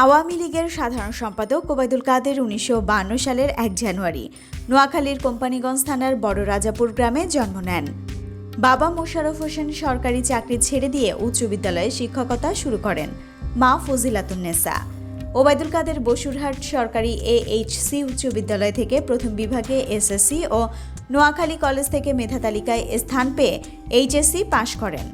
আওয়ামী লীগের সাধারণ সম্পাদক ওবায়দুল কাদের উনিশশো সালের এক জানুয়ারি নোয়াখালীর কোম্পানিগঞ্জ থানার বড় রাজাপুর গ্রামে জন্ম নেন। বাবা মোশাররফ হোসেন সরকারি চাকরি ছেড়ে দিয়ে উচ্চ বিদ্যালয়ে শিক্ষকতা শুরু করেন মা ফজিলাতুন্নেসা ওবায়দুল কাদের বসুরহাট সরকারি এ এএইচসি উচ্চ বিদ্যালয় থেকে প্রথম বিভাগে এসএসসি ও নোয়াখালী কলেজ থেকে মেধা তালিকায় স্থান পেয়ে এইচএসসি পাশ করেন।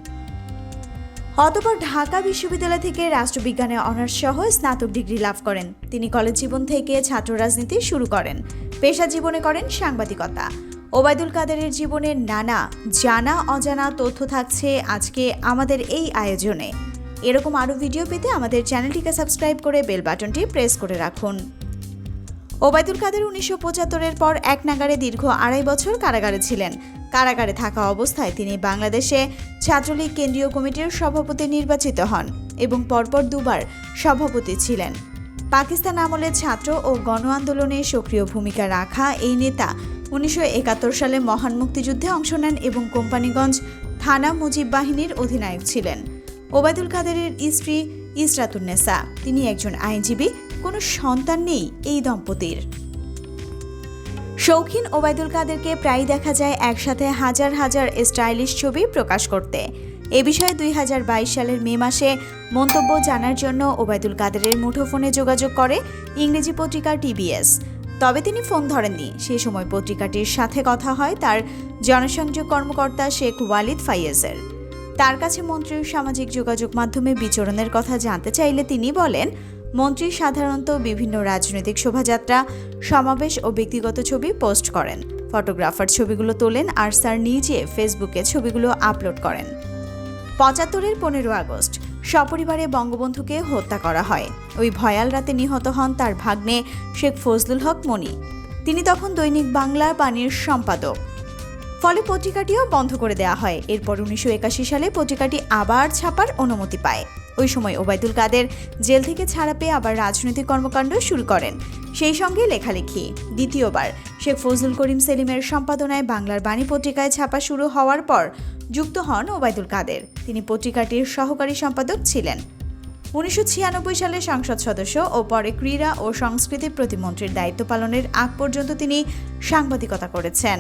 অতপর ঢাকা বিশ্ববিদ্যালয় থেকে রাষ্ট্রবিজ্ঞানে অনার্স সহ স্নাতক ডিগ্রি লাভ করেন। তিনি কলেজ জীবন থেকে ছাত্র রাজনীতি শুরু করেন। পেশা জীবনে করেন সাংবাদিকতা। ওবায়দুল কাদেরের জীবনের নানা, জানা, অজানা তথ্য থাকছে আজকে আমাদের এই আয়োজনে। এরকম আরও ভিডিও পেতে আমাদের চ্যানেলটিকে সাবস্ক্রাইব করে বেল বাটনটি প্রেস করে রাখুন। ওবায়দুল কাদের উনিশশো পঁচাত্তরের পর এক নাগারে দীর্ঘ আড়াই বছর কারাগারে ছিলেন। কারাগারে থাকা অবস্থায় তিনি বাংলাদেশে ছাত্রলীগ কেন্দ্রীয় কমিটির সভাপতি নির্বাচিত হন এবং পরপর দুবার সভাপতি ছিলেন। পাকিস্তান আমলে ছাত্র ও গণ আন্দোলনে সক্রিয় ভূমিকা রাখা এই নেতা উনিশশো একাত্তর সালে মহান মুক্তিযুদ্ধে অংশ নেন এবং কোম্পানিগঞ্জ থানা মুজিব বাহিনীর অধিনায়ক ছিলেন। ওবায়দুল কাদেরের স্ত্রী ইসরাতুন্নেসা তিনি একজন আইনজীবী কোনো সন্তান নেই এই দম্পতির। শৌখিন ওবায়দুল কাদেরকে প্রায়ই দেখা যায় একসাথে হাজার হাজার স্টাইলিশ ছবি প্রকাশ করতে। এ বিষয়ে দুই হাজার বাইশ সালের মে মাসে মন্তব্য জানার জন্য ওবায়দুল কাদেরের মুঠোফোনে যোগাযোগ করে ইংরেজি পত্রিকা টিবিএস তবে তিনি ফোন ধরেননি। সেই সময় পত্রিকাটির সাথে কথা হয় তার জনসংযোগ কর্মকর্তা শেখ ওয়ালিদ ফাইয়েজের। তার কাছে মন্ত্রীর সামাজিক যোগাযোগ মাধ্যমে বিচরণের কথা জানতে চাইলে তিনি বলেন মন্ত্রী সাধারণত বিভিন্ন রাজনৈতিক শোভাযাত্রা, সমাবেশ ও ব্যক্তিগত ছবি পোস্ট করেন। ফটোগ্রাফার ছবিগুলো তোলেন আর স্যার নিজে ফেসবুকে ছবিগুলো আপলোড করেন। পঁচাত্তরের পনেরো আগস্ট, সপরিবারে বঙ্গবন্ধুকে হত্যা করা হয়। ওই ভয়াল রাতে নিহত হন তার ভাগ্নে শেখ ফজলুল হক মনি। তিনি তখন দৈনিক বাংলা বাণীর সম্পাদক। ফলে পত্রিকাটিও বন্ধ করে দেওয়া হয়। এরপর উনিশশো একাশি সালে পত্রিকাটি আবার ছাপার অনুমতি পায়। ওই সময় ওবায়দুল কাদের জেল থেকে ছাড়া পেয়ে আবার রাজনৈতিক কর্মকাণ্ড শুরু করেন। সেই সঙ্গে লেখালেখি। দ্বিতীয়বার শেখ ফজলুল করিম সেলিমের সম্পাদনায় বাংলার বাণী পত্রিকায় ছাপা শুরু হওয়ার পর যুক্ত হন ওবায়দুল কাদের। তিনি পত্রিকাটির সহকারী সম্পাদক ছিলেন। উনিশশো ছিয়ানব্বই সালে সংসদ সদস্য ও পরে ক্রীড়া ও সংস্কৃতি প্রতিমন্ত্রীর দায়িত্ব পালনের আগ পর্যন্ত তিনি সাংবাদিকতা করেছেন।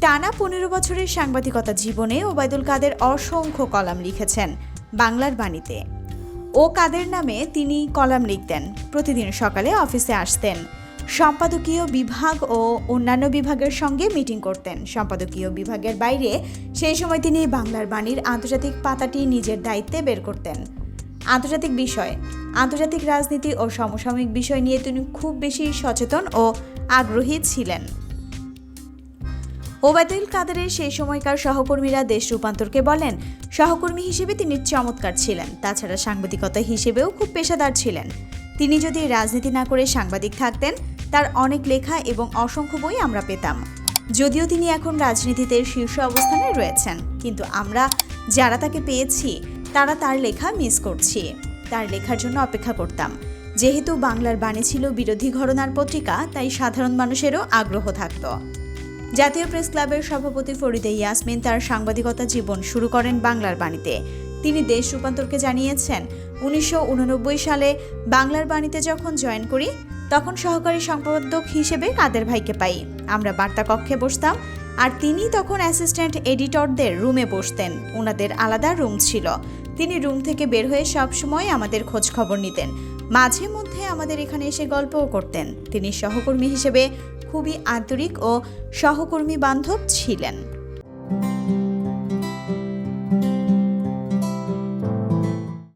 টানা পনেরো বছরের সাংবাদিকতা জীবনে ওবায়দুল কাদের অসংখ্য কলাম লিখেছেন। বাংলার বাণীতে। ও কাদের নামে তিনি কলাম লিখতেন। প্রতিদিন সকালে অফিসে আসতেন। সম্পাদকীয় বিভাগ ও অন্যান্য বিভাগের সঙ্গে মিটিং করতেন। সম্পাদকীয় বিভাগের বাইরে সেই সময় তিনি বাংলার বাণীর আন্তর্জাতিক পাতাটি নিজের দায়িত্বে বের করতেন। আন্তর্জাতিক বিষয়। আন্তর্জাতিক রাজনীতি ও সমসাময়িক বিষয় নিয়ে তিনি খুব বেশি সচেতন ও আগ্রহী ছিলেন। ওবায়দুল কাদেরের সেই সময়কার সহকর্মীরা দেশ রূপান্তরকে বলেন, সহকর্মী হিসেবে তিনি চমৎকার ছিলেন। তাছাড়া সাংবাদিকতা হিসেবেও খুব পেশাদার ছিলেন। তিনি যদি রাজনীতি না করে সাংবাদিক থাকতেন, তার অনেক লেখা এবং অসংখ্য বই আমরা পেতাম। যদিও তিনি এখন রাজনীতিতে শীর্ষ অবস্থানে রয়েছেন, কিন্তু আমরা যারা তাকে পেয়েছি, তারা তার লেখা মিস করছি। তার লেখার জন্য অপেক্ষা করতাম। যেহেতু বাংলার বাণী ছিল বিরোধী ঘরনার পত্রিকা, তাই সাধারণ মানুষেরও আগ্রহ থাকতো। জাতীয় প্রেস ক্লাবের সভাপতি ফরিদে ইয়াসমিন তার সাংবাদিকতা জীবন শুরু করেন বাংলার বাণীতে। তিনি দেশ রূপান্তরকে জানিয়েছেন, উনিশশো উননব্বই সালে বাংলার বাণীতে যখন জয়েন করি, তখন সহকারী সম্পাদক হিসেবে কাদের ভাইকে পাই। আমরা বার্তা কক্ষে বসতাম আর তিনি তখন অ্যাসিস্ট্যান্ট এডিটরদের রুমে বসতেন। ওনাদের আলাদা রুম ছিল। তিনি রুম থেকে বের হয়ে সব সময় আমাদের খোঁজ খবর নিতেন। মাঝে মধ্যে আমাদের এখানে এসে গল্পও করতেন। তিনি সহকর্মী হিসেবে খুবই আন্তরিক ও সহকর্মী বান্ধব ছিলেন।